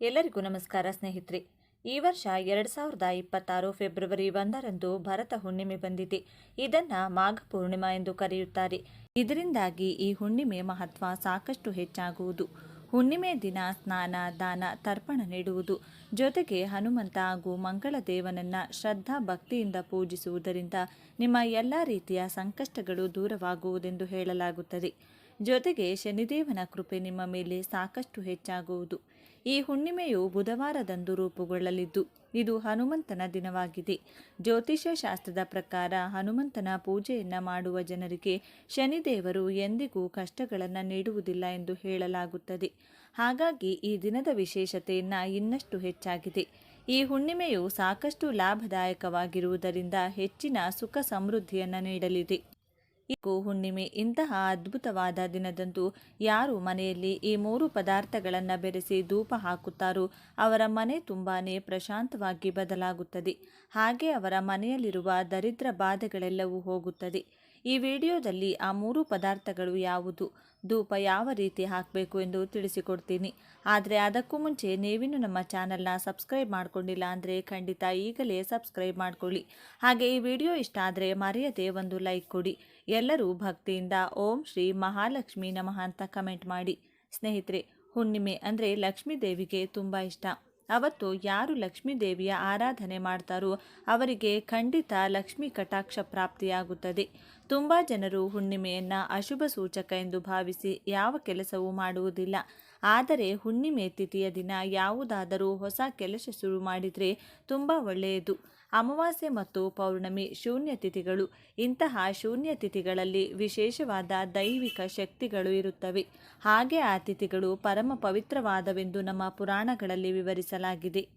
ಎಲ್ಲರಿಗೂ ನಮಸ್ಕಾರ ಸ್ನೇಹಿತರೆ. ಈ ವರ್ಷ ಎರಡು ಸಾವಿರದ ಇಪ್ಪತ್ತಾರು ಫೆಬ್ರವರಿ ಒಂದರಂದು ಭರತ ಹುಣ್ಣಿಮೆ ಬಂದಿದೆ. ಇದನ್ನ ಮಾಘ ಪೂರ್ಣಿಮಾ ಎಂದು ಕರೆಯುತ್ತಾರೆ. ಇದರಿಂದಾಗಿ ಈ ಹುಣ್ಣಿಮೆ ಮಹತ್ವ ಸಾಕಷ್ಟು ಹೆಚ್ಚಾಗುವುದು. ಹುಣ್ಣಿಮೆ ದಿನ ಸ್ನಾನ, ದಾನ, ತರ್ಪಣ ನೀಡುವುದು. ಜೊತೆಗೆ ಹನುಮಂತ ಹಾಗೂ ಮಂಗಳ ದೇವನನ್ನ ಶ್ರದ್ಧಾ ಭಕ್ತಿಯಿಂದ ಪೂಜಿಸುವುದರಿಂದ ನಿಮ್ಮ ಎಲ್ಲ ರೀತಿಯ ಸಂಕಷ್ಟಗಳು ದೂರವಾಗುವುದೆಂದು ಹೇಳಲಾಗುತ್ತದೆ. ಜೊತೆಗೆ ಶನಿದೇವನ ಕೃಪೆ ನಿಮ್ಮ ಮೇಲೆ ಸಾಕಷ್ಟು ಹೆಚ್ಚಾಗುವುದು. ಈ ಹುಣ್ಣಿಮೆಯು ಬುಧವಾರದಂದು ರೂಪುಗೊಳ್ಳಲಿದ್ದು, ಇದು ಹನುಮಂತನ ದಿನವಾಗಿದೆ. ಜ್ಯೋತಿಷ್ಯ ಶಾಸ್ತ್ರದ ಪ್ರಕಾರ ಹನುಮಂತನ ಪೂಜೆಯನ್ನು ಮಾಡುವ ಜನರಿಗೆ ಶನಿದೇವರು ಎಂದಿಗೂ ಕಷ್ಟಗಳನ್ನು ನೀಡುವುದಿಲ್ಲ ಎಂದು ಹೇಳಲಾಗುತ್ತದೆ. ಹಾಗಾಗಿ ಈ ದಿನದ ವಿಶೇಷತೆಯನ್ನ ಇನ್ನಷ್ಟು ಹೆಚ್ಚಾಗಿದೆ. ಈ ಹುಣ್ಣಿಮೆಯು ಸಾಕಷ್ಟು ಲಾಭದಾಯಕವಾಗಿರುವುದರಿಂದ ಹೆಚ್ಚಿನ ಸುಖ ಸಮೃದ್ಧಿಯನ್ನು ನೀಡಲಿದೆ. ಇಗೋ ಹುಣ್ಣಿಮೆ ಇಂತಹ ಅದ್ಭುತವಾದ ದಿನದಂದು ಯಾರು ಮನೆಯಲ್ಲಿ ಈ ಮೂರು ಪದಾರ್ಥಗಳನ್ನು ಬೆರೆಸಿ ಧೂಪ ಹಾಕುತ್ತಾರೋ ಅವರ ಮನೆ ತುಂಬಾನೇ ಪ್ರಶಾಂತವಾಗಿ ಬದಲಾಗುತ್ತದೆ. ಹಾಗೆ ಅವರ ಮನೆಯಲ್ಲಿರುವ ದರಿದ್ರ ಬಾಧೆಗಳೆಲ್ಲವೂ ಹೋಗುತ್ತದೆ. ಈ ವಿಡಿಯೋದಲ್ಲಿ ಆ ಮೂರು ಪದಾರ್ಥಗಳು ಯಾವುದು? ಧೂಪ ಯಾವ ರೀತಿ ಹಾಕಬೇಕು ಎಂದು ತಿಳಿಸಿಕೊಡ್ತೀನಿ. ಆದರೆ ಅದಕ್ಕೂ ಮುಂಚೆ ನೀವಿನ್ನು ನಮ್ಮ ಚಾನಲ್ನ ಸಬ್ಸ್ಕ್ರೈಬ್ ಮಾಡ್ಕೊಂಡಿಲ್ಲ ಅಂದರೆ ಖಂಡಿತ ಈಗಲೇ ಸಬ್ಸ್ಕ್ರೈಬ್ ಮಾಡಿಕೊಳ್ಳಿ. ಹಾಗೆ ಈ ವಿಡಿಯೋ ಇಷ್ಟ ಆದರೆ ಮರೆಯದೆ ಒಂದು ಲೈಕ್ ಕೊಡಿ. ಎಲ್ಲರೂ ಭಕ್ತಿಯಿಂದ ಓಂ ಶ್ರೀ ಮಹಾಲಕ್ಷ್ಮಿ ನಮಃ ಅಂತ ಕಮೆಂಟ್ ಮಾಡಿ. ಸ್ನೇಹಿತರೆ, ಹುಣ್ಣಿಮೆ ಅಂದರೆ ಲಕ್ಷ್ಮೀ ದೇವಿಗೆ ತುಂಬ ಇಷ್ಟ. ಅವತ್ತು ಯಾರು ಲಕ್ಷ್ಮೀ ದೇವಿಯ ಆರಾಧನೆ ಮಾಡ್ತಾರೋ ಅವರಿಗೆ ಖಂಡಿತ ಲಕ್ಷ್ಮೀ ಕಟಾಕ್ಷ ಪ್ರಾಪ್ತಿಯಾಗುತ್ತದೆ. ತುಂಬ ಜನರು ಹುಣ್ಣಿಮೆಯನ್ನು ಅಶುಭ ಸೂಚಕ ಎಂದು ಭಾವಿಸಿ ಯಾವ ಕೆಲಸವೂ ಮಾಡುವುದಿಲ್ಲ. ಆದರೆ ಹುಣ್ಣಿಮೆ ತಿಥಿಯ ದಿನ ಯಾವುದಾದರೂ ಹೊಸ ಕೆಲಸ ಶುರು ಮಾಡಿದರೆ ತುಂಬ ಒಳ್ಳೆಯದು. ಅಮಾವಾಸ್ಯೆ ಮತ್ತು ಪೌರ್ಣಮಿ ಶೂನ್ಯ ತಿಥಿಗಳು. ಇಂತಹ ಶೂನ್ಯ ತಿಥಿಗಳಲ್ಲಿ ವಿಶೇಷವಾದ ದೈವಿಕ ಶಕ್ತಿಗಳು ಇರುತ್ತವೆ. ಹಾಗೆ ಆ ತಿಥಿಗಳು ಪರಮ ಪವಿತ್ರವಾದವೆಂದು ನಮ್ಮ ಪುರಾಣಗಳಲ್ಲಿ ವಿವರಿಸಲಾಗಿದೆ.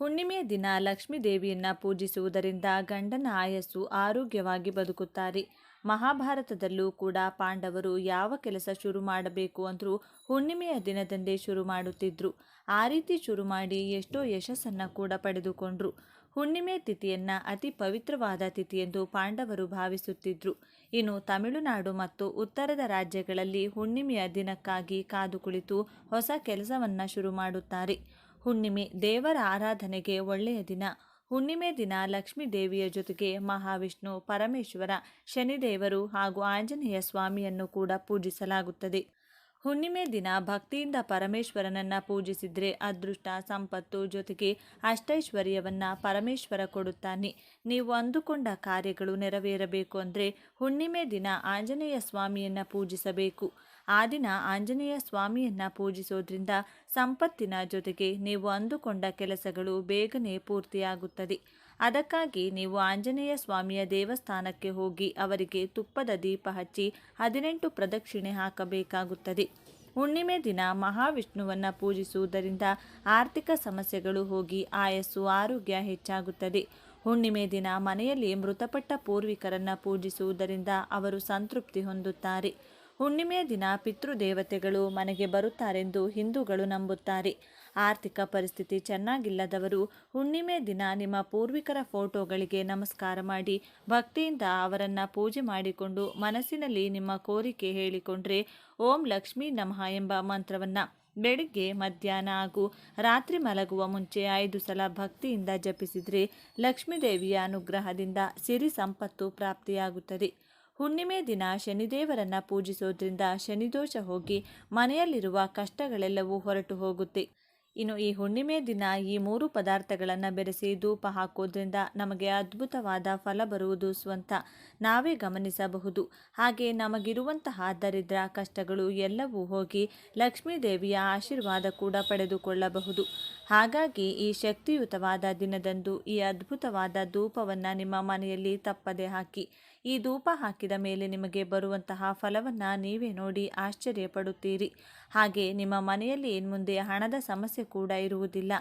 ಹುಣ್ಣಿಮೆಯ ದಿನ ಲಕ್ಷ್ಮೀ ದೇವಿಯನ್ನು ಪೂಜಿಸುವುದರಿಂದ ಗಂಡನ ಆಯಸ್ಸು ಆರೋಗ್ಯವಾಗಿ ಬದುಕುತ್ತಾರೆ. ಮಹಾಭಾರತದಲ್ಲೂ ಕೂಡ ಪಾಂಡವರು ಯಾವ ಕೆಲಸ ಶುರು ಮಾಡಬೇಕು ಅಂದರೂ ಹುಣ್ಣಿಮೆಯ ದಿನದಂದೇ ಶುರು ಮಾಡುತ್ತಿದ್ದರು ಆ ರೀತಿ ಶುರು ಮಾಡಿ ಎಷ್ಟೋ ಯಶಸ್ಸನ್ನು ಕೂಡ ಪಡೆದುಕೊಂಡ್ರು. ಹುಣ್ಣಿಮೆ ತಿಥಿಯನ್ನು ಅತಿ ಪವಿತ್ರವಾದ ತಿಥಿ ಎಂದು ಪಾಂಡವರು ಭಾವಿಸುತ್ತಿದ್ದರು ಇನ್ನು ತಮಿಳುನಾಡು ಮತ್ತು ಉತ್ತರದ ರಾಜ್ಯಗಳಲ್ಲಿ ಹುಣ್ಣಿಮೆಯ ದಿನಕ್ಕಾಗಿ ಕಾದು ಕುಳಿತು ಹೊಸ ಕೆಲಸವನ್ನು ಶುರು ಮಾಡುತ್ತಾರೆ. ಹುಣ್ಣಿಮೆ ದೇವರ ಆರಾಧನೆಗೆ ಒಳ್ಳೆಯ ದಿನ. ಹುಣ್ಣಿಮೆ ದಿನ ಲಕ್ಷ್ಮೀ ದೇವಿಯ ಜೊತೆಗೆ ಮಹಾವಿಷ್ಣು ಪರಮೇಶ್ವರ ಶನಿದೇವರು ಹಾಗೂ ಆಂಜನೇಯ ಸ್ವಾಮಿಯನ್ನು ಕೂಡ ಪೂಜಿಸಲಾಗುತ್ತದೆ. ಹುಣ್ಣಿಮೆ ದಿನ ಭಕ್ತಿಯಿಂದ ಪರಮೇಶ್ವರನನ್ನ ಪೂಜಿಸಿದರೆ ಅದೃಷ್ಟ, ಸಂಪತ್ತು ಜೊತೆಗೆ ಅಷ್ಟೈಶ್ವರ್ಯವನ್ನ ಪರಮೇಶ್ವರ ಕೊಡುತ್ತಾನೆ. ನೀವು ಅಂದುಕೊಂಡ ಕಾರ್ಯಗಳು ನೆರವೇರಬೇಕು ಅಂದರೆ ಹುಣ್ಣಿಮೆ ದಿನ ಆಂಜನೇಯ ಸ್ವಾಮಿಯನ್ನ ಪೂಜಿಸಬೇಕು. ಆ ದಿನ ಆಂಜನೇಯ ಸ್ವಾಮಿಯನ್ನು ಪೂಜಿಸೋದ್ರಿಂದ ಸಂಪತ್ತಿನ ಜೊತೆಗೆ ನೀವು ಅಂದುಕೊಂಡ ಕೆಲಸಗಳು ಬೇಗನೆ ಪೂರ್ತಿಯಾಗುತ್ತದೆ. ಅದಕ್ಕಾಗಿ ನೀವು ಆಂಜನೇಯ ಸ್ವಾಮಿಯ ದೇವಸ್ಥಾನಕ್ಕೆ ಹೋಗಿ ಅವರಿಗೆ ತುಪ್ಪದ ದೀಪ ಹಚ್ಚಿ ಹದಿನೆಂಟು ಪ್ರದಕ್ಷಿಣೆ ಹಾಕಬೇಕಾಗುತ್ತದೆ. ಹುಣ್ಣಿಮೆ ದಿನ ಮಹಾವಿಷ್ಣುವನ್ನು ಪೂಜಿಸುವುದರಿಂದ ಆರ್ಥಿಕ ಸಮಸ್ಯೆಗಳು ಹೋಗಿ ಆಯಸ್ಸು ಆರೋಗ್ಯ ಹೆಚ್ಚಾಗುತ್ತದೆ. ಹುಣ್ಣಿಮೆ ದಿನ ಮನೆಯಲ್ಲಿ ಮೃತಪಟ್ಟ ಪೂರ್ವಿಕರನ್ನು ಪೂಜಿಸುವುದರಿಂದ ಅವರು ಸಂತೃಪ್ತಿ ಹೊಂದುತ್ತಾರೆ. ಹುಣ್ಣಿಮೆಯ ದಿನ ಪಿತೃದೇವತೆಗಳು ಮನೆಗೆ ಬರುತ್ತಾರೆಂದು ಹಿಂದೂಗಳು ನಂಬುತ್ತಾರೆ. ಆರ್ಥಿಕ ಪರಿಸ್ಥಿತಿ ಚೆನ್ನಾಗಿಲ್ಲದವರು ಹುಣ್ಣಿಮೆ ದಿನ ನಿಮ್ಮ ಪೂರ್ವಿಕರ ಫೋಟೋಗಳಿಗೆ ನಮಸ್ಕಾರ ಮಾಡಿ, ಭಕ್ತಿಯಿಂದ ಅವರನ್ನು ಪೂಜೆ ಮಾಡಿಕೊಂಡು ಮನಸ್ಸಿನಲ್ಲಿ ನಿಮ್ಮ ಕೋರಿಕೆ ಹೇಳಿಕೊಂಡ್ರೆ ಓಂ ಲಕ್ಷ್ಮೀ ನಮಃ ಎಂಬ ಮಂತ್ರವನ್ನು ಬೆಳಿಗ್ಗೆ, ಮಧ್ಯಾಹ್ನ ಹಾಗೂ ರಾತ್ರಿ ಮಲಗುವ ಮುಂಚೆ ಐದು ಸಲ ಭಕ್ತಿಯಿಂದ ಜಪಿಸಿದರೆ ಲಕ್ಷ್ಮೀದೇವಿಯ ಅನುಗ್ರಹದಿಂದ ಸಿರಿ ಸಂಪತ್ತು ಪ್ರಾಪ್ತಿಯಾಗುತ್ತದೆ. ಹುಣ್ಣಿಮೆ ದಿನ ಶನಿದೇವರನ್ನ ಪೂಜಿಸೋದ್ರಿಂದ ಶನಿದೋಷ ಹೋಗಿ ಮನೆಯಲ್ಲಿರುವ ಕಷ್ಟಗಳೆಲ್ಲವೂ ಹೊರಟು ಹೋಗುತ್ತೆ. ಇನ್ನು ಈ ಹುಣ್ಣಿಮೆ ದಿನ ಈ ಮೂರು ಪದಾರ್ಥಗಳನ್ನು ಬೆರೆಸಿ ಧೂಪ ಹಾಕೋದ್ರಿಂದ ನಮಗೆ ಅದ್ಭುತವಾದ ಫಲ ಬರುವುದು ಸ್ವಂತ. ನಾವೇ ಗಮನಿಸಬಹುದು. ಹಾಗೆ ನಮಗಿರುವಂತಹ ದರಿದ್ರ ಕಷ್ಟಗಳು ಎಲ್ಲವೂ ಹೋಗಿ ಲಕ್ಷ್ಮೀ ದೇವಿಯ ಆಶೀರ್ವಾದ ಕೂಡ ಪಡೆದುಕೊಳ್ಳಬಹುದು. ಹಾಗಾಗಿ ಈ ಶಕ್ತಿಯುತವಾದ ದಿನದಂದು ಈ ಅದ್ಭುತವಾದ ಧೂಪವನ್ನು ನಿಮ್ಮ ಮನೆಯಲ್ಲಿ ತಪ್ಪದೆ ಹಾಕಿ. ಈ ಧೂಪ ಹಾಕಿದ ಮೇಲೆ ನಿಮಗೆ ಬರುವಂತಹ ಫಲವನ್ನು ನೀವೇ ನೋಡಿ ಆಶ್ಚರ್ಯಪಡುತ್ತೀರಿ. ಹಾಗೆ ನಿಮ್ಮ ಮನೆಯಲ್ಲಿ ಇನ್ಮುಂದೆ ಹಣದ ಸಮಸ್ಯೆ ಕೂಡ ಇರುವುದಿಲ್ಲ.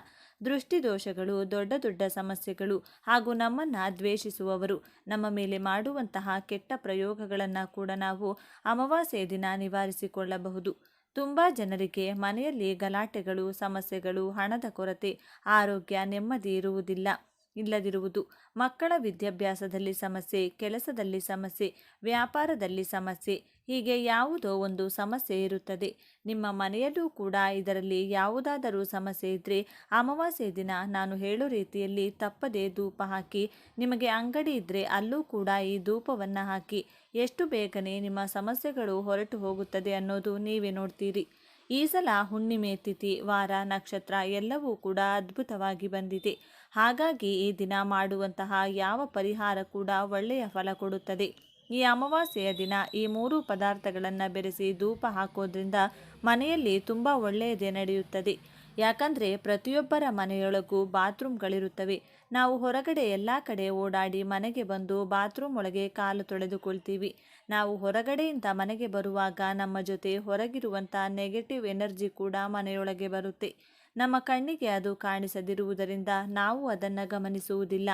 ದೃಷ್ಟಿದೋಷಗಳು, ದೊಡ್ಡ ದೊಡ್ಡ ಸಮಸ್ಯೆಗಳು ಹಾಗೂ ನಮ್ಮನ್ನು ದ್ವೇಷಿಸುವವರು. ನಮ್ಮ ಮೇಲೆ ಮಾಡುವಂತಹ ಕೆಟ್ಟ ಪ್ರಯೋಗಗಳನ್ನು ಕೂಡ ನಾವು ಅಮಾವಾಸ್ಯೆ ದಿನ ನಿವಾರಿಸಿಕೊಳ್ಳಬಹುದು. ತುಂಬ ಜನರಿಗೆ ಮನೆಯಲ್ಲಿ ಗಲಾಟೆಗಳು, ಸಮಸ್ಯೆಗಳು, ಹಣದ ಕೊರತೆ, ಆರೋಗ್ಯ ನೆಮ್ಮದಿ ಇರುವುದಿಲ್ಲ. ಇಲ್ಲದಿರುವುದು. ಮಕ್ಕಳ ವಿದ್ಯಾಭ್ಯಾಸದಲ್ಲಿ ಸಮಸ್ಯೆ, ಕೆಲಸದಲ್ಲಿ ಸಮಸ್ಯೆ, ವ್ಯಾಪಾರದಲ್ಲಿ ಸಮಸ್ಯೆ, ಹೀಗೆ ಯಾವುದೋ ಒಂದು ಸಮಸ್ಯೆ ಇರುತ್ತದೆ. ನಿಮ್ಮ ಮನೆಯಲ್ಲೂ ಕೂಡ ಇದರಲ್ಲಿ ಯಾವುದಾದರೂ ಸಮಸ್ಯೆ ಇದ್ದರೆ ಅಮಾವಾಸ್ಯೆ ದಿನ ನಾನು ಹೇಳೋ ರೀತಿಯಲ್ಲಿ ತಪ್ಪದೆ ಧೂಪ ಹಾಕಿ, ನಿಮಗೆ ಅಂಗಡಿ ಇದ್ದರೆ ಅಲ್ಲೂ ಕೂಡ ಈ ಧೂಪವನ್ನು ಹಾಕಿ, ಎಷ್ಟು ಬೇಗನೆ ನಿಮ್ಮ ಸಮಸ್ಯೆಗಳು ಹೊರಟು ಹೋಗುತ್ತದೆ ಅನ್ನೋದು ನೀವೇ ನೋಡ್ತೀರಿ. ಈ ಸಲ ಹುಣ್ಣಿಮೆ, ತಿಥಿ, ವಾರ, ನಕ್ಷತ್ರ ಎಲ್ಲವೂ ಕೂಡ ಅದ್ಭುತವಾಗಿ ಬಂದಿದೆ. ಹಾಗಾಗಿ ಈ ದಿನ ಮಾಡುವಂತಹ ಯಾವ ಪರಿಹಾರ ಕೂಡ ಒಳ್ಳೆಯ ಫಲ ಕೊಡುತ್ತದೆ. ಈ ಅಮಾವಾಸ್ಯೆಯ ದಿನ ಈ ಮೂರು ಪದಾರ್ಥಗಳನ್ನು ಬೆರೆಸಿ ಧೂಪ ಹಾಕೋದ್ರಿಂದ ಮನೆಯಲ್ಲಿ ತುಂಬ ಒಳ್ಳೆಯದೇ ನಡೆಯುತ್ತದೆ. ಯಾಕಂದರೆ ಪ್ರತಿಯೊಬ್ಬರ ಮನೆಯೊಳಗೂ ಬಾತ್ರೂಮ್ಗಳಿರುತ್ತವೆ. ನಾವು ಹೊರಗಡೆ ಎಲ್ಲ ಕಡೆ ಓಡಾಡಿ ಮನೆಗೆ ಬಂದು ಬಾತ್ರೂಮ್ ಒಳಗೆ ಕಾಲು ತೊಳೆದುಕೊಳ್ತೀವಿ. ನಾವು ಹೊರಗಡೆಯಿಂದ ಮನೆಗೆ ಬರುವಾಗ ನಮ್ಮ ಜೊತೆ ಹೊರಗಿರುವಂಥ ನೆಗೆಟಿವ್ ಎನರ್ಜಿ ಕೂಡ ಮನೆಯೊಳಗೆ ಬರುತ್ತೆ. ನಮ್ಮ ಕಣ್ಣಿಗೆ ಅದು ಕಾಣಿಸದಿರುವುದರಿಂದ ನಾವು ಅದನ್ನು ಗಮನಿಸುವುದಿಲ್ಲ.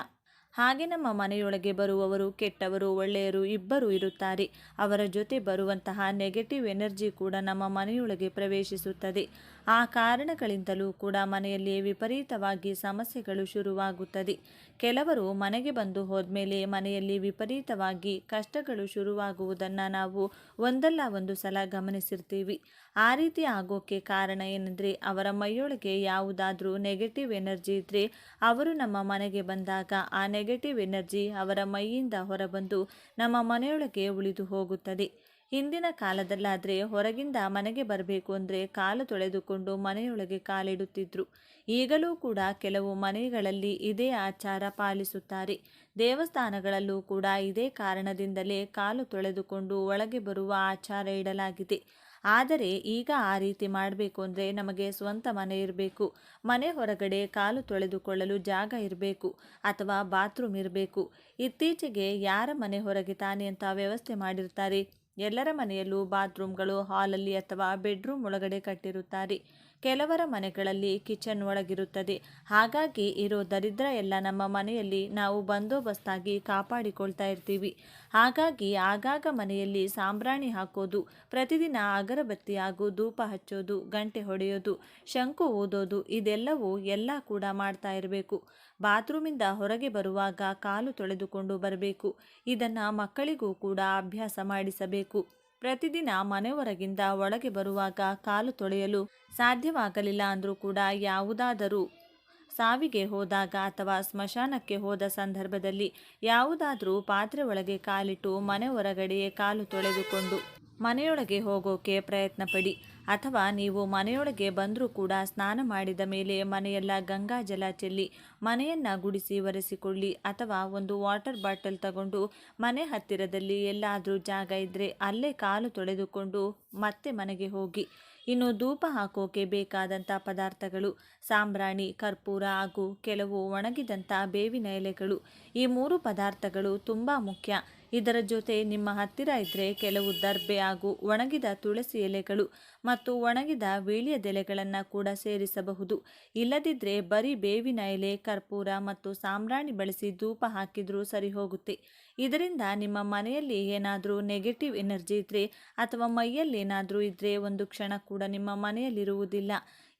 ಹಾಗೆ ನಮ್ಮ ಮನೆಯೊಳಗೆ ಬರುವವರು, ಕೆಟ್ಟವರು, ಒಳ್ಳೆಯರು ಇಬ್ಬರು ಇರುತ್ತಾರೆ. ಅವರ ಜೊತೆ ಬರುವಂತಹ ನೆಗೆಟಿವ್ ಎನರ್ಜಿ ಕೂಡ ನಮ್ಮ ಮನೆಯೊಳಗೆ ಪ್ರವೇಶಿಸುತ್ತದೆ. ಆ ಕಾರಣಗಳಿಂದಲೂ ಕೂಡ ಮನೆಯಲ್ಲಿ ವಿಪರೀತವಾಗಿ ಸಮಸ್ಯೆಗಳು ಶುರುವಾಗುತ್ತದೆ. ಕೆಲವರು ಮನೆಗೆ ಬಂದು ಹೋದ್ಮೇಲೆ ಮನೆಯಲ್ಲಿ ವಿಪರೀತವಾಗಿ ಕಷ್ಟಗಳು ಶುರುವಾಗುವುದನ್ನು ನಾವು ಒಂದಲ್ಲ ಒಂದು ಸಲ ಗಮನಿಸಿರ್ತೀವಿ. ಆ ರೀತಿ ಆಗೋಕ್ಕೆ ಕಾರಣ ಏನಂದರೆ ಅವರ ಮೈಯೊಳಗೆ ಯಾವುದಾದ್ರೂ ನೆಗೆಟಿವ್ ಎನರ್ಜಿ ಇದ್ದರೆ ಅವರು ನಮ್ಮ ಮನೆಗೆ ಬಂದಾಗ ಆ ನೆಗೆಟಿವ್ ಎನರ್ಜಿ ಅವರ ಮೈಯಿಂದ ಹೊರಬಂದು ನಮ್ಮ ಮನೆಯೊಳಗೆ ಉಳಿದು ಹೋಗುತ್ತದೆ. ಹಿಂದಿನ ಕಾಲದಲ್ಲಾದರೆ ಹೊರಗಿಂದ ಮನೆಗೆ ಬರಬೇಕು ಅಂದರೆ ಕಾಲು ತೊಳೆದುಕೊಂಡು ಮನೆಯೊಳಗೆ ಕಾಲಿಡುತ್ತಿದ್ರು. ಈಗಲೂ ಕೂಡ ಕೆಲವು ಮನೆಗಳಲ್ಲಿ ಇದೇ ಆಚಾರ ಪಾಲಿಸುತ್ತಾರೆ. ದೇವಸ್ಥಾನಗಳಲ್ಲೂ ಕೂಡ ಇದೇ ಕಾರಣದಿಂದಲೇ ಕಾಲು ತೊಳೆದುಕೊಂಡು ಒಳಗೆ ಬರುವ ಆಚಾರ ಇಡಲಾಗಿದೆ. ಆದರೆ ಈಗ ಆ ರೀತಿ ಮಾಡಬೇಕು ಅಂದರೆ ನಮಗೆ ಸ್ವಂತ ಮನೆ ಇರಬೇಕು. ಮನೆ ಹೊರಗಡೆ ಕಾಲು ತೊಳೆದುಕೊಳ್ಳಲು ಜಾಗ ಇರಬೇಕು ಅಥವಾ ಬಾತ್ರೂಮ್ ಇರಬೇಕು. ಇತ್ತೀಚೆಗೆ ಯಾರ ಮನೆ ಹೊರಗೆ ತಾನೇ ಅಂತ ವ್ಯವಸ್ಥೆ ಮಾಡಿರ್ತಾರೆ. ಎಲ್ಲರ ಮನೆಯಲ್ಲೂ ಬಾತ್ರೂಮ್ಗಳು, ಹಾಲಲ್ಲಿ ಅಥವಾ ಬೆಡ್ರೂಮ್ ಒಳಗಡೆ ಕಟ್ಟಿರುತ್ತಾರೆ. ಕೆಲವರ ಮನೆಗಳಲ್ಲಿ ಕಿಚನ್ ಒಳಗಿರುತ್ತದೆ. ಹಾಗಾಗಿ ಇರೋ ದರಿದ್ರ ಎಲ್ಲ ನಮ್ಮ ಮನೆಯಲ್ಲಿ ನಾವು ಬಂದೋಬಸ್ತಾಗಿ ಕಾಪಾಡಿಕೊಳ್ತಾ ಇರ್ತೀವಿ. ಹಾಗಾಗಿ ಆಗಾಗ ಮನೆಯಲ್ಲಿ ಸಾಂಬ್ರಾಣಿ ಹಾಕೋದು, ಪ್ರತಿದಿನ ಅಗರಬತ್ತಿ ಹಾಗೂ ಧೂಪ ಹಚ್ಚೋದು, ಗಂಟೆ ಹೊಡೆಯೋದು, ಶಂಕು ಓದೋದು ಇದೆಲ್ಲವೂ ಎಲ್ಲ ಕೂಡ ಮಾಡ್ತಾ ಇರಬೇಕು. ಬಾತ್ರೂಮಿಂದ ಹೊರಗೆ ಬರುವಾಗ ಕಾಲು ತೊಳೆದುಕೊಂಡು ಬರಬೇಕು. ಇದನ್ನು ಮಕ್ಕಳಿಗೂ ಕೂಡ ಅಭ್ಯಾಸ ಮಾಡಿಸಬೇಕು. ಪ್ರತಿದಿನ ಮನೆ ಹೊರಗಿಂದ ಒಳಗೆ ಬರುವಾಗ ಕಾಲು ತೊಳೆಯಲು ಸಾಧ್ಯವಾಗಲಿಲ್ಲ ಅಂದರೂ ಕೂಡ ಯಾವುದಾದರೂ ಸಾವಿಗೆ ಹೋದಾಗ ಅಥವಾ ಸ್ಮಶಾನಕ್ಕೆ ಹೋದ ಸಂದರ್ಭದಲ್ಲಿ ಯಾವುದಾದರೂ ಪಾತ್ರೆ ಒಳಗೆ ಕಾಲಿಟ್ಟು ಮನೆ ಹೊರಗಡೆಯೇ ಕಾಲು ತೊಳೆದುಕೊಂಡು ಮನೆಯೊಳಗೆ ಹೋಗೋಕೆ ಪ್ರಯತ್ನ ಪಡಿ ಅಥವಾ ನೀವು ಮನೆಯೊಳಗೆ ಬಂದರೂ ಕೂಡ ಸ್ನಾನ ಮಾಡಿದ ಮೇಲೆ ಮನೆಯೆಲ್ಲ ಗಂಗಾ ಜಲ ಚೆಲ್ಲಿ, ಮನೆಯನ್ನು ಗುಡಿಸಿ ಒರೆಸಿಕೊಳ್ಳಿ ಅಥವಾ ಒಂದು ವಾಟರ್ ಬಾಟಲ್ ತಗೊಂಡು ಮನೆ ಹತ್ತಿರದಲ್ಲಿ ಎಲ್ಲಾದರೂ ಜಾಗ ಇದ್ದರೆ ಅಲ್ಲೇ ಕಾಲು ತೊಳೆದುಕೊಂಡು ಮತ್ತೆ ಮನೆಗೆ ಹೋಗಿ. ಇನ್ನು ಧೂಪ ಹಾಕೋಕೆ ಬೇಕಾದಂಥ ಪದಾರ್ಥಗಳು, ಸಾಂಬ್ರಾಣಿ, ಕರ್ಪೂರ ಹಾಗೂ ಕೆಲವು ಒಣಗಿದಂಥ ಬೇವಿನ ಎಲೆಗಳು ಈ ಮೂರು ಪದಾರ್ಥಗಳು ತುಂಬ ಮುಖ್ಯ. ಇದರ ಜೊತೆ ನಿಮ್ಮ ಹತ್ತಿರ ಇದ್ದರೆ ಕೆಲವು ದರ್ಬೆ ಹಾಗೂ ಒಣಗಿದ ತುಳಸಿ ಎಲೆಗಳು ಮತ್ತು ಒಣಗಿದ ವೀಳ್ಯದೆಲೆಗಳನ್ನು ಕೂಡ ಸೇರಿಸಬಹುದು. ಇಲ್ಲದಿದ್ದರೆ ಬರೀ ಬೇವಿನ ಎಲೆ, ಕರ್ಪೂರ ಮತ್ತು ಸಾಂಬ್ರಾಣಿ ಬಳಸಿ ಧೂಪ ಹಾಕಿದರೂ ಸರಿ ಹೋಗುತ್ತೆ. ಇದರಿಂದ ನಿಮ್ಮ ಮನೆಯಲ್ಲಿ ಏನಾದರೂ ನೆಗೆಟಿವ್ ಎನರ್ಜಿ ಇದ್ದರೆ ಅಥವಾ ಮೈಯಲ್ಲಿ ಏನಾದರೂ ಇದ್ದರೆ ಒಂದು ಕ್ಷಣ ಕೂಡ ನಿಮ್ಮ ಮನೆಯಲ್ಲಿರುವುದಿಲ್ಲ.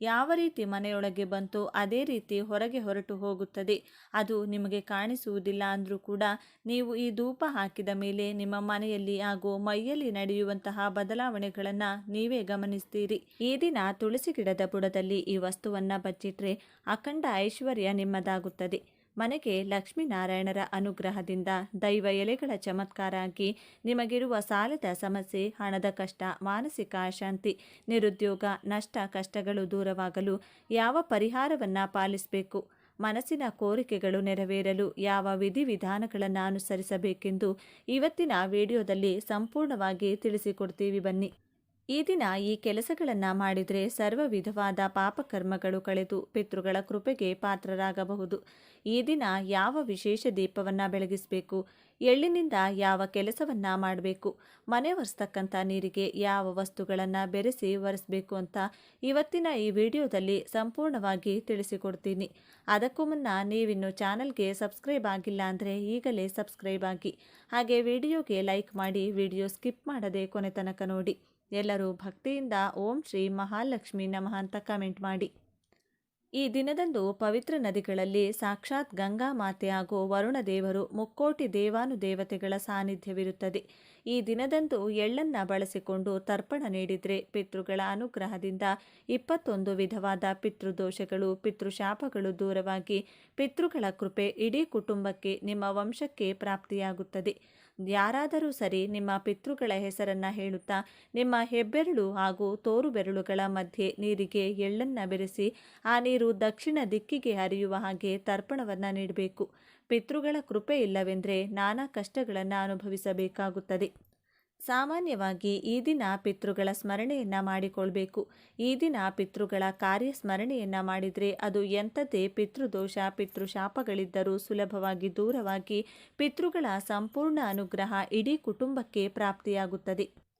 ಯಾವ ರೀತಿ ಮನೆಯೊಳಗೆ ಬಂತೋ ಅದೇ ರೀತಿ ಹೊರಗೆ ಹೊರಟು ಹೋಗುತ್ತದೆ. ಅದು ನಿಮಗೆ ಕಾಣಿಸುವುದಿಲ್ಲ ಅಂದರೂ ಕೂಡ ನೀವು ಈ ಧೂಪ ಹಾಕಿದ ಮೇಲೆ ನಿಮ್ಮ ಮನೆಯಲ್ಲಿ ಹಾಗೂ ಮೈಯಲ್ಲಿ ನಡೆಯುವಂತಹ ಬದಲಾವಣೆಗಳನ್ನು ನೀವೇ ಗಮನಿಸ್ತೀರಿ. ಈ ದಿನ ತುಳಸಿ ಗಿಡದ ಬುಡದಲ್ಲಿ ಈ ವಸ್ತುವನ್ನು ಬಚ್ಚಿಟ್ರೆ ಅಖಂಡ ಐಶ್ವರ್ಯ ನಿಮ್ಮದಾಗುತ್ತದೆ. ಮನೆಗೆ ಲಕ್ಷ್ಮೀನಾರಾಯಣರ ಅನುಗ್ರಹದಿಂದ ದೈವ ಎಲೆಗಳ ಚಮತ್ಕಾರ ಆಗಿ ನಿಮಗಿರುವ ಸಾಲದ ಸಮಸ್ಯೆ, ಹಣದ ಕಷ್ಟ, ಮಾನಸಿಕ ಅಶಾಂತಿ, ನಿರುದ್ಯೋಗ, ನಷ್ಟ, ಕಷ್ಟಗಳು ದೂರವಾಗಲು ಯಾವ ಪರಿಹಾರವನ್ನು ಪಾಲಿಸಬೇಕು? ಮನಸ್ಸಿನ ಕೋರಿಕೆಗಳು ನೆರವೇರಲು ಯಾವ ವಿಧಿವಿಧಾನಗಳನ್ನು ಅನುಸರಿಸಬೇಕೆಂದು ಇವತ್ತಿನ ವಿಡಿಯೋದಲ್ಲಿ ಸಂಪೂರ್ಣವಾಗಿ ತಿಳಿಸಿಕೊಡ್ತೀವಿ ಬನ್ನಿ. ಈ ದಿನ ಈ ಕೆಲಸಗಳನ್ನು ಮಾಡಿದರೆ ಸರ್ವ ವಿಧವಾದ ಪಾಪಕರ್ಮಗಳು ಕಳೆದು ಪಿತೃಗಳ ಕೃಪೆಗೆ ಪಾತ್ರರಾಗಬಹುದು. ಈ ದಿನ ಯಾವ ವಿಶೇಷ ದೀಪವನ್ನು ಬೆಳಗಿಸಬೇಕು? ಎಳ್ಳಿನಿಂದ ಯಾವ ಕೆಲಸವನ್ನು ಮಾಡಬೇಕು? ಮನೆ ಒರೆಸ್ತಕ್ಕಂಥ ನೀರಿಗೆ ಯಾವ ವಸ್ತುಗಳನ್ನು ಬೆರೆಸಿ ಒರೆಸಬೇಕು ಅಂತ ಇವತ್ತಿನ ಈ ವಿಡಿಯೋದಲ್ಲಿ ಸಂಪೂರ್ಣವಾಗಿ ತಿಳಿಸಿಕೊಡ್ತೀನಿ. ಅದಕ್ಕೂ ಮುನ್ನ ನೀವಿನ್ನು ಚಾನಲ್ಗೆ ಸಬ್ಸ್ಕ್ರೈಬ್ ಆಗಿಲ್ಲ ಅಂದರೆ ಈಗಲೇ ಸಬ್ಸ್ಕ್ರೈಬ್ ಆಗಿ. ಹಾಗೆ ವಿಡಿಯೋಗೆ ಲೈಕ್ ಮಾಡಿ ವಿಡಿಯೋ ಸ್ಕಿಪ್ ಮಾಡದೆ ಕೊನೆ ತನಕ ನೋಡಿ. ಎಲ್ಲರೂ ಭಕ್ತಿಯಿಂದ ಓಂ ಶ್ರೀ ಮಹಾಲಕ್ಷ್ಮಿ ನಮಃ ಅಂತ ಕಮೆಂಟ್ ಮಾಡಿ. ಈ ದಿನದಂದು ಪವಿತ್ರ ನದಿಗಳಲ್ಲಿ ಸಾಕ್ಷಾತ್ ಗಂಗಾ ಮಾತೆ ಹಾಗೂ ವರುಣ ದೇವರು ಮುಕ್ಕೋಟಿ ದೇವಾನುದೇವತೆಗಳ ಸಾನ್ನಿಧ್ಯವಿರುತ್ತದೆ. ಈ ದಿನದಂದು ಎಳ್ಳನ್ನ ಬಳಸಿಕೊಂಡು ತರ್ಪಣ ನೀಡಿದರೆ ಪಿತೃಗಳ ಅನುಗ್ರಹದಿಂದ ಇಪ್ಪತ್ತೊಂದು ವಿಧವಾದ ಪಿತೃದೋಷಗಳು, ಪಿತೃಶಾಪಗಳು ದೂರವಾಗಿ ಪಿತೃಗಳ ಕೃಪೆ ಇಡೀ ಕುಟುಂಬಕ್ಕೆ ನಿಮ್ಮ ವಂಶಕ್ಕೆ ಪ್ರಾಪ್ತಿಯಾಗುತ್ತದೆ. ಯಾರಾದರೂ ಸರಿ ನಿಮ್ಮ ಪಿತೃಗಳ ಹೆಸರನ್ನ ಹೇಳುತ್ತಾ ನಿಮ್ಮ ಹೆಬ್ಬೆರಳು ಹಾಗೂ ತೋರು ಬೆರಳುಗಳ ಮಧ್ಯೆ ನೀರಿಗೆ ಎಳ್ಳನ್ನ ಬೆರೆಸಿ, ಆ ನೀರು ದಕ್ಷಿಣ ದಿಕ್ಕಿಗೆ ಹರಿಯುವ ಹಾಗೆ ತರ್ಪಣವನ್ನು ನೀಡಬೇಕು. ಪಿತೃಗಳ ಕೃಪೆ ಇಲ್ಲವೆಂದರೆ ನಾನಾ ಕಷ್ಟಗಳನ್ನು ಅನುಭವಿಸಬೇಕಾಗುತ್ತದೆ. ಸಾಮಾನ್ಯವಾಗಿ ಈ ದಿನ ಪಿತೃಗಳ ಸ್ಮರಣೆಯನ್ನು ಮಾಡಿಕೊಳ್ಬೇಕು. ಈ ದಿನ ಪಿತೃಗಳ ಕಾರ್ಯ ಸ್ಮರಣೆಯನ್ನು ಮಾಡಿದರೆ ಅದು ಎಂಥದ್ದೇ ಪಿತೃದೋಷ, ಪಿತೃಶಾಪಗಳಿದ್ದರೂ ಸುಲಭವಾಗಿ ದೂರವಾಗಿ ಪಿತೃಗಳ ಸಂಪೂರ್ಣ ಅನುಗ್ರಹ ಇಡೀ ಕುಟುಂಬಕ್ಕೆ ಪ್ರಾಪ್ತಿಯಾಗುತ್ತದೆ.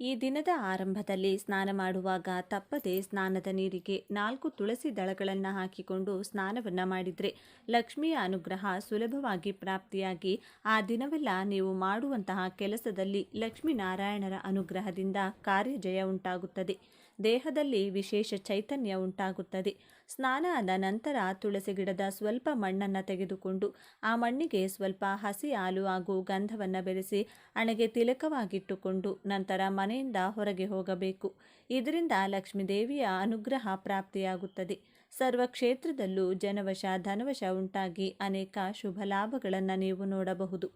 ಈ ದಿನದ ಆರಂಭದಲ್ಲಿ ಸ್ನಾನ ಮಾಡುವಾಗ ತಪ್ಪದೆ ಸ್ನಾನದ ನೀರಿಗೆ ನಾಲ್ಕು ತುಳಸಿ ದಳಗಳನ್ನು ಹಾಕಿಕೊಂಡು ಸ್ನಾನವನ್ನು ಮಾಡಿದರೆ ಲಕ್ಷ್ಮಿಯ ಅನುಗ್ರಹ ಸುಲಭವಾಗಿ ಪ್ರಾಪ್ತಿಯಾಗಿ ಆ ದಿನವೆಲ್ಲ ನೀವು ಮಾಡುವಂತಹ ಕೆಲಸದಲ್ಲಿ ಲಕ್ಷ್ಮೀನಾರಾಯಣರ ಅನುಗ್ರಹದಿಂದ ಕಾರ್ಯಜಯ ಉಂಟಾಗುತ್ತದೆ. ದೇಹದಲ್ಲಿ ವಿಶೇಷ ಚೈತನ್ಯ ಉಂಟಾಗುತ್ತದೆ. ಸ್ನಾನ ಆದ ನಂತರ ತುಳಸಿ ಗಿಡದ ಸ್ವಲ್ಪ ಮಣ್ಣನ್ನು ತೆಗೆದುಕೊಂಡು ಆ ಮಣ್ಣಿಗೆ ಸ್ವಲ್ಪ ಹಸಿ ಹಾಲು ಹಾಗೂ ಗಂಧವನ್ನು ಬೆರೆಸಿ ಹಣೆಗೆ ತಿಲಕವಾಗಿಟ್ಟುಕೊಂಡು ನಂತರ ಮನೆಯಿಂದ ಹೊರಗೆ ಹೋಗಬೇಕು. ಇದರಿಂದ ಲಕ್ಷ್ಮೀದೇವಿಯ ಅನುಗ್ರಹ ಪ್ರಾಪ್ತಿಯಾಗುತ್ತದೆ. ಸರ್ವ ಕ್ಷೇತ್ರದಲ್ಲೂ ಜನವಶ ಧನವಶ ಉಂಟಾಗಿ ಅನೇಕ ಶುಭ ಲಾಭಗಳನ್ನು ನೀವು ನೋಡಬಹುದು.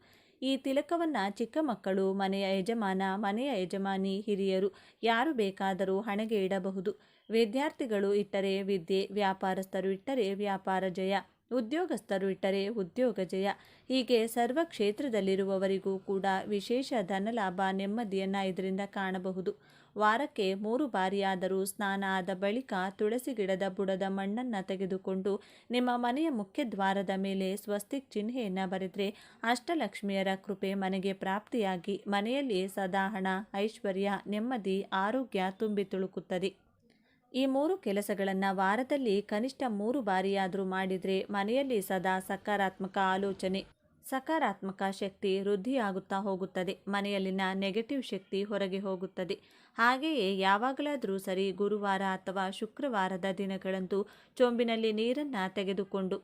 ಈ ತಿಲಕವನ್ನು ಚಿಕ್ಕ ಮಕ್ಕಳು, ಮನೆಯ ಯಜಮಾನ, ಮನೆಯ ಯಜಮಾನಿ, ಹಿರಿಯರು ಯಾರು ಬೇಕಾದರೂ ಹಣೆಗೆ ಇಡಬಹುದು. ವಿದ್ಯಾರ್ಥಿಗಳು ಇಟ್ಟರೆ ವಿದ್ಯೆ, ವ್ಯಾಪಾರಸ್ಥರು ಇಟ್ಟರೆ ವ್ಯಾಪಾರ ಜಯ. ಉದ್ಯೋಗಸ್ಥರು ಇಟ್ಟರೆ ಉದ್ಯೋಗ ಜಯ. ಹೀಗೆ ಸರ್ವ ಕ್ಷೇತ್ರದಲ್ಲಿರುವವರಿಗೂ ಕೂಡ ವಿಶೇಷ ಧನಲಾಭ ನೆಮ್ಮದಿಯನ್ನು ಇದರಿಂದ ಕಾಣಬಹುದು. ವಾರಕ್ಕೆ ಮೂರು ಬಾರಿಯಾದರೂ ಸ್ನಾನ ಆದ ಬಳಿಕ ತುಳಸಿ ಗಿಡದ ಬುಡದ ಮಣ್ಣನ್ನು ತೆಗೆದುಕೊಂಡು ನಿಮ್ಮ ಮನೆಯ ಮುಖ್ಯ ದ್ವಾರದ ಮೇಲೆ ಸ್ವಸ್ತಿಕ್ ಚಿಹ್ನೆಯನ್ನು ಬರೆದರೆ ಅಷ್ಟಲಕ್ಷ್ಮಿಯರ ಕೃಪೆ ಮನೆಗೆ ಪ್ರಾಪ್ತಿಯಾಗಿ ಮನೆಯಲ್ಲಿ ಸದಾ ಹಣ, ಐಶ್ವರ್ಯ, ನೆಮ್ಮದಿ, ಆರೋಗ್ಯ ತುಂಬಿ ತುಳುಕುತ್ತದೆ. ಈ ಮೂರು ಕೆಲಸಗಳನ್ನು ವಾರದಲ್ಲಿ ಕನಿಷ್ಠ ಮೂರು ಬಾರಿಯಾದರೂ ಮಾಡಿದರೆ ಮನೆಯಲ್ಲಿ ಸದಾ ಸಕಾರಾತ್ಮಕ ಆಲೋಚನೆ, ಸಕಾರಾತ್ಮಕ ಶಕ್ತಿ ವೃದ್ಧಿಯಾಗುತ್ತಾ ಹೋಗುತ್ತದೆ. ಮನೆಯಲ್ಲಿನ ನೆಗೆಟಿವ್ ಶಕ್ತಿ ಹೊರಗೆ ಹೋಗುತ್ತದೆ. ಹಾಗೆಯೇ ಯಾವಾಗಲಾದರೂ ಸರಿ ಗುರುವಾರ ಅಥವಾ ಶುಕ್ರವಾರದ ದಿನಗಳಂತೂ ಚೊಂಬಿನಲ್ಲಿ ನೀರನ್ನು ತೆಗೆದುಕೊಂಡು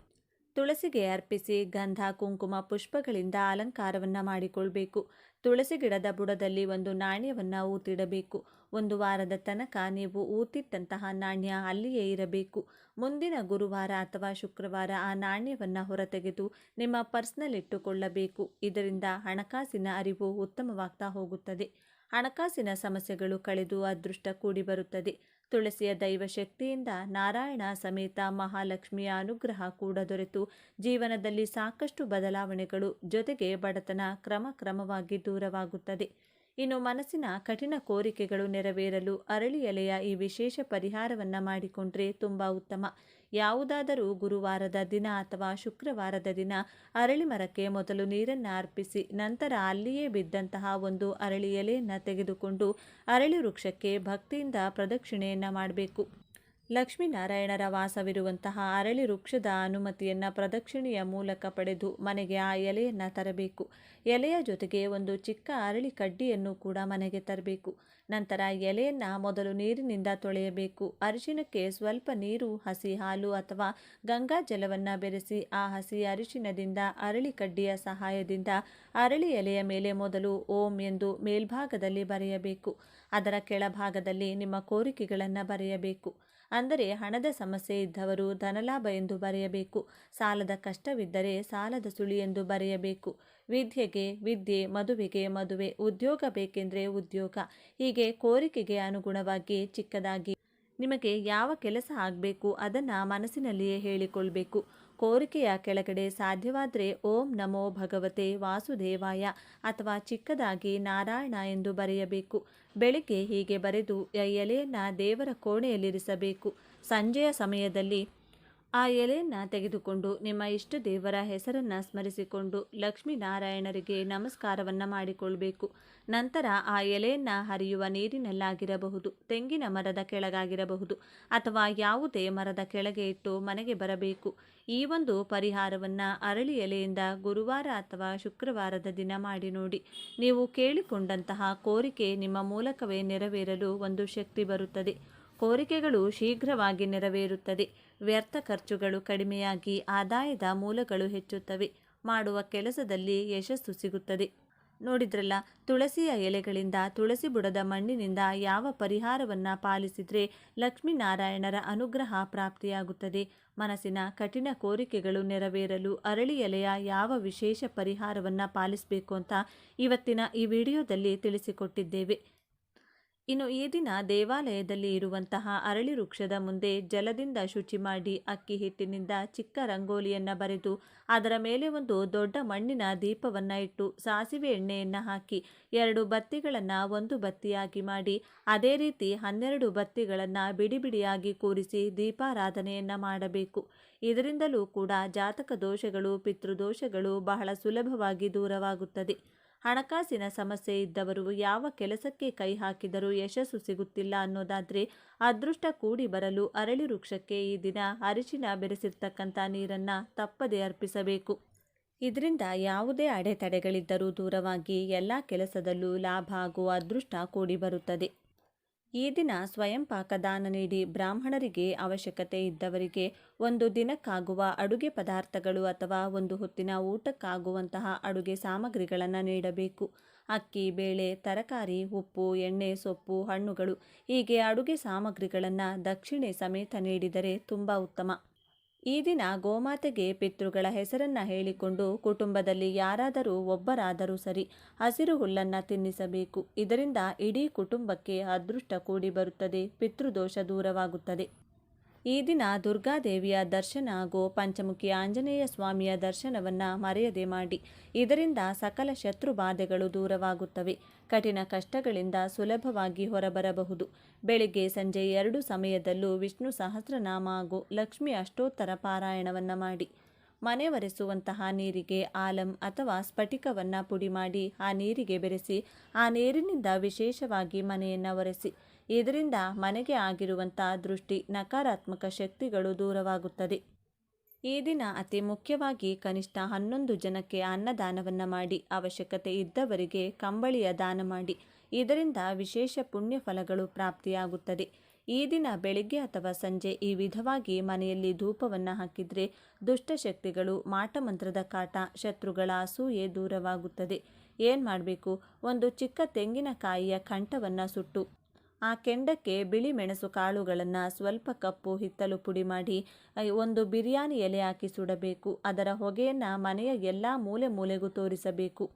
ತುಳಸಿಗೆ ಅರ್ಪಿಸಿ ಗಂಧ, ಕುಂಕುಮ, ಪುಷ್ಪಗಳಿಂದ ಅಲಂಕಾರವನ್ನು ಮಾಡಿಕೊಳ್ಬೇಕು. ತುಳಸಿ ಗಿಡದ ಬುಡದಲ್ಲಿ ಒಂದು ನಾಣ್ಯವನ್ನು ಊತಿಡಬೇಕು. ಒಂದು ವಾರದ ತನಕ ನೀವು ಊತಿಟ್ಟಂತಹ ನಾಣ್ಯ ಅಲ್ಲಿಯೇ ಇರಬೇಕು. ಮುಂದಿನ ಗುರುವಾರ ಅಥವಾ ಶುಕ್ರವಾರ ಆ ನಾಣ್ಯವನ್ನು ಹೊರತೆಗೆದು ನಿಮ್ಮ ಪರ್ಸ್ನಲ್ಲಿಟ್ಟುಕೊಳ್ಳಬೇಕು ಇದರಿಂದ ಹಣಕಾಸಿನ ಅರಿವು ಉತ್ತಮವಾಗ್ತಾ ಹೋಗುತ್ತದೆ. ಹಣಕಾಸಿನ ಸಮಸ್ಯೆಗಳು ಕಳೆದು ಅದೃಷ್ಟ ಕೂಡಿ ಬರುತ್ತದೆ. ತುಳಸಿಯ ದೈವ ಶಕ್ತಿಯಿಂದ ನಾರಾಯಣ ಸಮೇತ ಮಹಾಲಕ್ಷ್ಮಿಯ ಅನುಗ್ರಹ ಕೂಡ ದೊರೆತು. ಜೀವನದಲ್ಲಿ ಸಾಕಷ್ಟು ಬದಲಾವಣೆಗಳು ಜೊತೆಗೆ ಬಡತನ ಕ್ರಮ ಕ್ರಮವಾಗಿ ದೂರವಾಗುತ್ತದೆ. ಇನ್ನು ಮನಸ್ಸಿನ ಕಠಿಣ ಕೋರಿಕೆಗಳು ನೆರವೇರಲು ಅರಳಿ ಎಲೆಯ ಈ ವಿಶೇಷ ಪರಿಹಾರವನ್ನು ಮಾಡಿಕೊಂಡ್ರೆ ತುಂಬ ಉತ್ತಮ. ಯಾವುದಾದರೂ ಗುರುವಾರದ ದಿನ ಅಥವಾ ಶುಕ್ರವಾರದ ದಿನ ಅರಳಿ ಮರಕ್ಕೆ ಮೊದಲು ನೀರನ್ನು ಅರ್ಪಿಸಿ ನಂತರ ಅಲ್ಲಿಯೇ ಬಿದ್ದಂತಹ ಒಂದು ಅರಳಿ ಎಲೆಯನ್ನು ತೆಗೆದುಕೊಂಡು ಅರಳಿ ವೃಕ್ಷಕ್ಕೆ ಭಕ್ತಿಯಿಂದ ಪ್ರದಕ್ಷಿಣೆಯನ್ನು ಮಾಡಬೇಕು. ಲಕ್ಷ್ಮೀನಾರಾಯಣರ ವಾಸವಿರುವಂತಹ ಅರಳಿ ವೃಕ್ಷದ ಅನುಮತಿಯನ್ನು ಪ್ರದಕ್ಷಿಣೆಯ ಮೂಲಕ ಪಡೆದು ಮನೆಗೆ ಆ ಎಲೆಯನ್ನು ತರಬೇಕು. ಎಲೆಯ ಜೊತೆಗೆ ಒಂದು ಚಿಕ್ಕ ಅರಳಿ ಕಡ್ಡಿಯನ್ನು ಕೂಡ ಮನೆಗೆ ತರಬೇಕು. ನಂತರ ಎಲೆಯನ್ನು ಮೊದಲು ನೀರಿನಿಂದ ತೊಳೆಯಬೇಕು. ಅರಿಶಿನಕ್ಕೆ ಸ್ವಲ್ಪ ನೀರು, ಹಸಿ ಹಾಲು ಅಥವಾ ಗಂಗಾ ಜಲವನ್ನು ಬೆರೆಸಿ ಆ ಹಸಿ ಅರಿಶಿನದಿಂದ ಅರಳಿ ಕಡ್ಡಿಯ ಸಹಾಯದಿಂದ ಅರಳಿ ಎಲೆಯ ಮೇಲೆ ಮೊದಲು ಓಂ ಎಂದು ಮೇಲ್ಭಾಗದಲ್ಲಿ ಬರೆಯಬೇಕು. ಅದರ ಕೆಳಭಾಗದಲ್ಲಿ ನಿಮ್ಮ ಕೋರಿಕೆಗಳನ್ನು ಬರೆಯಬೇಕು. ಅಂದರೆ ಹಣದ ಸಮಸ್ಯೆ ಇದ್ದವರು ಧನಲಾಭ ಎಂದು ಬರೆಯಬೇಕು. ಸಾಲದ ಕಷ್ಟವಿದ್ದರೆ ಸಾಲದ ಸುಳಿ ಎಂದು ಬರೆಯಬೇಕು. ವಿದ್ಯೆಗೆ ವಿದ್ಯೆ, ಮದುವೆಗೆ ಮದುವೆ, ಉದ್ಯೋಗ ಬೇಕೆಂದರೆ ಉದ್ಯೋಗ. ಹೀಗೆ ಕೋರಿಕೆಗೆ ಅನುಗುಣವಾಗಿ ಚಿಕ್ಕದಾಗಿ ನಿಮಗೆ ಯಾವ ಕೆಲಸ ಆಗಬೇಕು ಅದನ್ನು ಮನಸ್ಸಿನಲ್ಲಿಯೇ ಹೇಳಿಕೊಳ್ಬೇಕು. ಕೋರಿಕೆಯ ಕೆಳಗಡೆ ಸಾಧ್ಯವಾದರೆ ಓಂ ನಮೋ ಭಗವತೆ ವಾಸುದೇವಾಯ ಅಥವಾ ಚಿಕ್ಕದಾಗಿ ನಾರಾಯಣ ಎಂದು ಬರೆಯಬೇಕು. ಬೆಳಿಗ್ಗೆ ಹೀಗೆ ಬರೆದು ಎಲೆಯನ್ನು ದೇವರ ಕೋಣೆಯಲ್ಲಿರಿಸಬೇಕು. ಸಂಜೆಯ ಸಮಯದಲ್ಲಿ ಆ ಎಲೆಯನ್ನು ತೆಗೆದುಕೊಂಡು ನಿಮ್ಮ ಇಷ್ಟ ದೇವರ ಹೆಸರನ್ನು ಸ್ಮರಿಸಿಕೊಂಡು ಲಕ್ಷ್ಮೀನಾರಾಯಣರಿಗೆ ನಮಸ್ಕಾರವನ್ನು ಮಾಡಿಕೊಳ್ಳಬೇಕು ನಂತರ ಆ ಎಲೆಯನ್ನು ಹರಿಯುವ ನೀರಿನಲ್ಲಾಗಿರಬಹುದು, ತೆಂಗಿನ ಮರದ ಕೆಳಗಾಗಿರಬಹುದು ಅಥವಾ ಯಾವುದೇ ಮರದ ಕೆಳಗೆ ಇಟ್ಟು ಮನೆಗೆ ಬರಬೇಕು. ಈ ಒಂದು ಪರಿಹಾರವನ್ನು ಅರಳಿ ಎಲೆಯಿಂದ ಗುರುವಾರ ಅಥವಾ ಶುಕ್ರವಾರದ ದಿನ ಮಾಡಿ ನೋಡಿ. ನೀವು ಕೇಳಿಕೊಂಡಂತಹ ಕೋರಿಕೆ ನಿಮ್ಮ ಮೂಲಕವೇ ನೆರವೇರಲು ಒಂದು ಶಕ್ತಿ ಬರುತ್ತದೆ. ಕೋರಿಕೆಗಳು ಶೀಘ್ರವಾಗಿ ನೆರವೇರುತ್ತದೆ. ವ್ಯರ್ಥ ಖರ್ಚುಗಳು ಕಡಿಮೆಯಾಗಿ ಆದಾಯದ ಮೂಲಗಳು ಹೆಚ್ಚುತ್ತವೆ. ಮಾಡುವ ಕೆಲಸದಲ್ಲಿ ಯಶಸ್ಸು ಸಿಗುತ್ತದೆ. ನೋಡಿದ್ರಲ್ಲ, ತುಳಸಿಯ ಎಲೆಗಳಿಂದ ತುಳಸಿ ಬುಡದ ಮಣ್ಣಿನಿಂದ ಯಾವ ಪರಿಹಾರವನ್ನು ಪಾಲಿಸಿದರೆ ಲಕ್ಷ್ಮೀನಾರಾಯಣರ ಅನುಗ್ರಹ ಪ್ರಾಪ್ತಿಯಾಗುತ್ತದೆ. ಮನಸ್ಸಿನ ಕಠಿಣ ಕೋರಿಕೆಗಳು ನೆರವೇರಲು ಅರಳಿ ಎಲೆಯ ಯಾವ ವಿಶೇಷ ಪರಿಹಾರವನ್ನು ಪಾಲಿಸಬೇಕು ಅಂತ ಇವತ್ತಿನ ಈ ವಿಡಿಯೋದಲ್ಲಿ ತಿಳಿಸಿಕೊಟ್ಟಿದ್ದೇವೆ. ಇನ್ನು ಈ ದಿನ ದೇವಾಲಯದಲ್ಲಿ ಇರುವಂತಹ ಅರಳಿ ವೃಕ್ಷದ ಮುಂದೆ ಜಲದಿಂದ ಶುಚಿ ಮಾಡಿ ಅಕ್ಕಿ ಹಿಟ್ಟಿನಿಂದ ಚಿಕ್ಕ ರಂಗೋಲಿಯನ್ನು ಬರೆದು ಅದರ ಮೇಲೆ ಒಂದು ದೊಡ್ಡ ಮಣ್ಣಿನ ದೀಪವನ್ನು ಇಟ್ಟು ಸಾಸಿವೆ ಎಣ್ಣೆಯನ್ನು ಹಾಕಿ ಎರಡು ಬತ್ತಿಗಳನ್ನು ಒಂದು ಬತ್ತಿಯಾಗಿ ಮಾಡಿ ಅದೇ ರೀತಿ ಹನ್ನೆರಡು ಬತ್ತಿಗಳನ್ನು ಬಿಡಿ ಬಿಡಿಯಾಗಿ ಕೂರಿಸಿ ದೀಪಾರಾಧನೆಯನ್ನು ಮಾಡಬೇಕು. ಇದರಿಂದಲೂ ಕೂಡ ಜಾತಕ ದೋಷಗಳು, ಪಿತೃದೋಷಗಳು ಬಹಳ ಸುಲಭವಾಗಿ ದೂರವಾಗುತ್ತದೆ. ಹಣಕಾಸಿನ ಸಮಸ್ಯೆ ಇದ್ದವರು ಯಾವ ಕೆಲಸಕ್ಕೆ ಕೈ ಹಾಕಿದರೂ ಯಶಸ್ಸು ಸಿಗುತ್ತಿಲ್ಲ ಅನ್ನೋದಾದರೆ ಅದೃಷ್ಟ ಕೂಡಿ ಬರಲು ಅರಳಿ ವೃಕ್ಷಕ್ಕೆ ಈ ದಿನ ಅರಿಶಿನ ಬೆರೆಸಿರ್ತಕ್ಕಂಥ ನೀರನ್ನು ತಪ್ಪದೆ ಅರ್ಪಿಸಬೇಕು. ಇದರಿಂದ ಯಾವುದೇ ಅಡೆತಡೆಗಳಿದ್ದರೂ ದೂರವಾಗಿ ಎಲ್ಲ ಕೆಲಸದಲ್ಲೂ ಲಾಭ ಹಾಗೂ ಅದೃಷ್ಟ ಕೂಡಿ ಬರುತ್ತದೆ. ಈ ದಿನ ಸ್ವಯಂ ಪಾಕದಾನ ನೀಡಿ ಬ್ರಾಹ್ಮಣರಿಗೆ ಅವಶ್ಯಕತೆ ಇದ್ದವರಿಗೆ ಒಂದು ದಿನಕ್ಕಾಗುವ ಅಡುಗೆ ಪದಾರ್ಥಗಳು ಅಥವಾ ಒಂದು ಹೊತ್ತಿನ ಊಟಕ್ಕಾಗುವಂತಹ ಅಡುಗೆ ಸಾಮಗ್ರಿಗಳನ್ನು ನೀಡಬೇಕು. ಅಕ್ಕಿ, ಬೇಳೆ, ತರಕಾರಿ, ಉಪ್ಪು, ಎಣ್ಣೆ, ಸೊಪ್ಪು, ಹಣ್ಣುಗಳು ಹೀಗೆ ಅಡುಗೆ ಸಾಮಗ್ರಿಗಳನ್ನು ದಕ್ಷಿಣೆ ಸಮೇತ ನೀಡಿದರೆ ತುಂಬ ಉತ್ತಮ. ಈ ದಿನ ಗೋಮಾತೆಗೆ ಪಿತೃಗಳ ಹೆಸರನ್ನ ಹೇಳಿಕೊಂಡು ಕುಟುಂಬದಲ್ಲಿ ಯಾರಾದರೂ ಒಬ್ಬರಾದರೂ ಸರಿ ಹಸಿರು ಹುಲ್ಲನ್ನು ತಿನ್ನಿಸಬೇಕು. ಇದರಿಂದ ಇಡೀ ಕುಟುಂಬಕ್ಕೆ ಅದೃಷ್ಟ ಕೂಡಿ ಬರುತ್ತದೆ. ಪಿತೃದೋಷ ದೂರವಾಗುತ್ತದೆ. ಈ ದಿನ ದುರ್ಗಾದೇವಿಯ ದರ್ಶನ ಹಾಗೂ ಪಂಚಮುಖಿ ಆಂಜನೇಯ ಸ್ವಾಮಿಯ ದರ್ಶನವನ್ನು ಮರೆಯದೆ ಮಾಡಿ. ಇದರಿಂದ ಸಕಲ ಶತ್ರು ಬಾಧೆಗಳು ದೂರವಾಗುತ್ತವೆ. ಕಠಿಣ ಕಷ್ಟಗಳಿಂದ ಸುಲಭವಾಗಿ ಹೊರಬರಬಹುದು. ಬೆಳಿಗ್ಗೆ ಸಂಜೆ ಎರಡು ಸಮಯದಲ್ಲೂ ವಿಷ್ಣು ಸಹಸ್ರನಾಮ ಹಾಗೂ ಲಕ್ಷ್ಮಿ ಅಷ್ಟೋತ್ತರ ಪಾರಾಯಣವನ್ನು ಮಾಡಿ. ಮನೆ ಒರೆಸುವಂತಹ ನೀರಿಗೆ ಆಲಂ ಅಥವಾ ಸ್ಫಟಿಕವನ್ನು ಪುಡಿ ಮಾಡಿ ಆ ನೀರಿಗೆ ಬೆರೆಸಿ, ಆ ನೀರಿನಿಂದ ವಿಶೇಷವಾಗಿ ಮನೆಯನ್ನು ಒರೆಸಿ. ಇದರಿಂದ ಮನೆಗೆ ಆಗಿರುವಂಥ ದೃಷ್ಟಿ ನಕಾರಾತ್ಮಕ ಶಕ್ತಿಗಳು ದೂರವಾಗುತ್ತದೆ. ಈ ದಿನ ಅತಿ ಮುಖ್ಯವಾಗಿ ಕನಿಷ್ಠ ಹನ್ನೊಂದು ಜನಕ್ಕೆ ಅನ್ನದಾನವನ್ನು ಮಾಡಿ, ಅವಶ್ಯಕತೆ ಇದ್ದವರಿಗೆ ಕಂಬಳಿಯ ದಾನ ಮಾಡಿ. ಇದರಿಂದ ವಿಶೇಷ ಪುಣ್ಯ ಫಲಗಳು ಪ್ರಾಪ್ತಿಯಾಗುತ್ತದೆ. ಈ ದಿನ ಬೆಳಿಗ್ಗೆ ಅಥವಾ ಸಂಜೆ ಈ ವಿಧವಾಗಿ ಮನೆಯಲ್ಲಿ ಧೂಪವನ್ನು ಹಾಕಿದರೆ ದುಷ್ಟಶಕ್ತಿಗಳು ಮಾಟಮಂತ್ರದ ಕಾಟ ಶತ್ರುಗಳ ಅಸೂಯೆ ದೂರವಾಗುತ್ತದೆ. ಏನು ಮಾಡಬೇಕು? ಒಂದು ಚಿಕ್ಕ ತೆಂಗಿನಕಾಯಿಯ ಕಂಠವನ್ನು ಸುಟ್ಟು, ಆ ಕೆಂಡಕ್ಕೆ ಬಿಳಿ ಮೆಣಸು ಕಾಳುಗಳನ್ನು ಸ್ವಲ್ಪ ಕಪ್ಪು ಹಿತ್ತಲು ಪುಡಿ ಮಾಡಿ ಒಂದು ಬಿರಿಯಾನಿ ಎಲೆ ಹಾಕಿ ಸುಡಬೇಕು. ಅದರ ಹೊಗೆಯನ್ನು ಮನೆಯ ಎಲ್ಲ ಮೂಲೆ ಮೂಲೆಗೂ ತೋರಿಸಬೇಕು.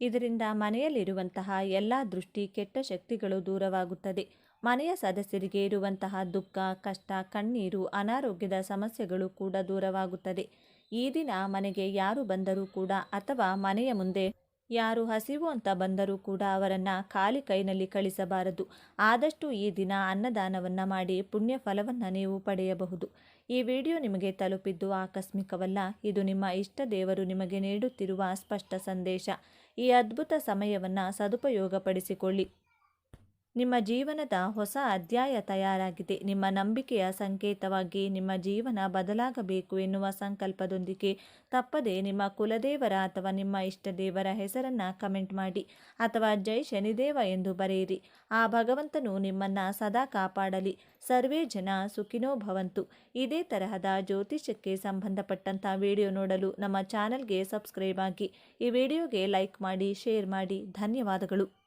ಇದರಿಂದ ಮನೆಯಲ್ಲಿರುವಂತಹ ಎಲ್ಲ ದೃಷ್ಟಿ ಕೆಟ್ಟ ಶಕ್ತಿಗಳು ದೂರವಾಗುತ್ತದೆ. ಮನೆಯ ಸದಸ್ಯರಿಗೆ ಇರುವಂತಹ ದುಃಖ, ಕಷ್ಟ, ಕಣ್ಣೀರು, ಅನಾರೋಗ್ಯದ ಸಮಸ್ಯೆಗಳು ಕೂಡ ದೂರವಾಗುತ್ತದೆ. ಈ ದಿನ ಮನೆಗೆ ಯಾರು ಬಂದರೂ ಕೂಡ ಅಥವಾ ಮನೆಯ ಮುಂದೆ ಯಾರು ಹಸಿವು ಅಂತ ಬಂದರೂ ಕೂಡ ಅವರನ್ನು ಖಾಲಿ ಕೈನಲ್ಲಿ ಕಳಿಸಬಾರದು. ಆದಷ್ಟು ಈ ದಿನ ಅನ್ನದಾನವನ್ನು ಮಾಡಿ ಪುಣ್ಯ ಫಲವನ್ನು ನೀವು ಪಡೆಯಬಹುದು. ಈ ವಿಡಿಯೋ ನಿಮಗೆ ತಲುಪಿದ್ದು ಆಕಸ್ಮಿಕವಲ್ಲ, ಇದು ನಿಮ್ಮ ಇಷ್ಟ ದೇವರು ನಿಮಗೆ ನೀಡುತ್ತಿರುವ ಸ್ಪಷ್ಟ ಸಂದೇಶ. ಈ ಅದ್ಭುತ ಸಮಯವನ್ನು ಸದುಪಯೋಗಪಡಿಸಿಕೊಳ್ಳಿ. ನಿಮ್ಮ ಜೀವನದ ಹೊಸ ಅಧ್ಯಾಯ ತಯಾರಾಗಿದೆ. ನಿಮ್ಮ ನಂಬಿಕೆಯ ಸಂಕೇತವಾಗಿ ನಿಮ್ಮ ಜೀವನ ಬದಲಾಗಬೇಕು ಎನ್ನುವ ಸಂಕಲ್ಪದೊಂದಿಗೆ ತಪ್ಪದೆ ನಿಮ್ಮ ಕುಲದೇವರ ಅಥವಾ ನಿಮ್ಮ ಇಷ್ಟ ದೇವರ ಹೆಸರನ್ನು ಕಮೆಂಟ್ ಮಾಡಿ ಅಥವಾ ಜೈ ಶನಿದೇವ ಎಂದು ಬರೆಯಿರಿ. ಆ ಭಗವಂತನು ನಿಮ್ಮನ್ನು ಸದಾ ಕಾಪಾಡಲಿ. ಸರ್ವೇ ಜನ ಸುಖಿನೋ ಭವಂತು. ಇದೇ ತರಹದ ಜ್ಯೋತಿಷ್ಯಕ್ಕೆ ಸಂಬಂಧಪಟ್ಟಂಥ ವಿಡಿಯೋ ನೋಡಲು ನಮ್ಮ ಚಾನಲ್ಗೆ ಸಬ್ಸ್ಕ್ರೈಬ್ ಆಗಿ ಈ ವಿಡಿಯೋಗೆ ಲೈಕ್ ಮಾಡಿ, ಶೇರ್ ಮಾಡಿ. ಧನ್ಯವಾದಗಳು.